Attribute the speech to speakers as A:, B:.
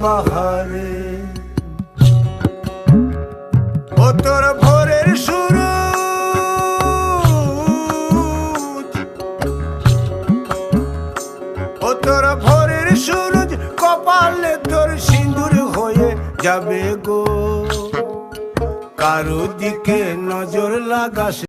A: বাহারে ও তোর ভোরের শুরু। ও তোর ভোরের সুরজ কপালে তোর সিঁদুর হয়ে যাবে গো। কারও দিকে নজর লাগাস